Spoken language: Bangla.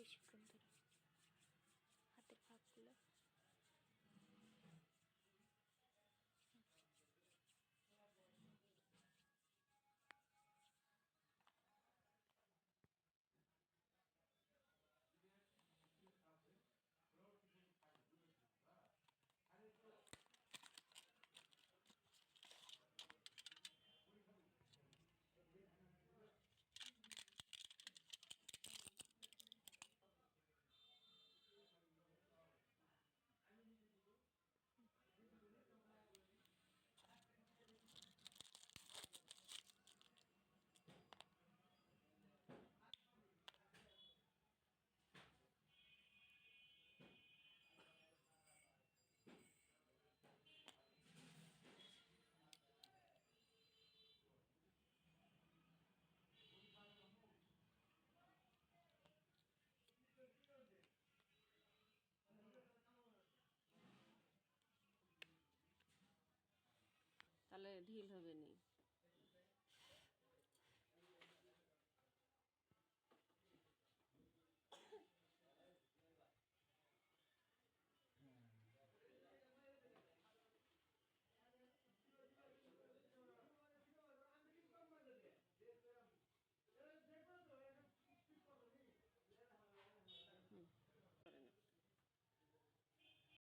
বেশিক্ষণ ধরে হাতের ফাঁকগুলো। ঢিল হবে নি।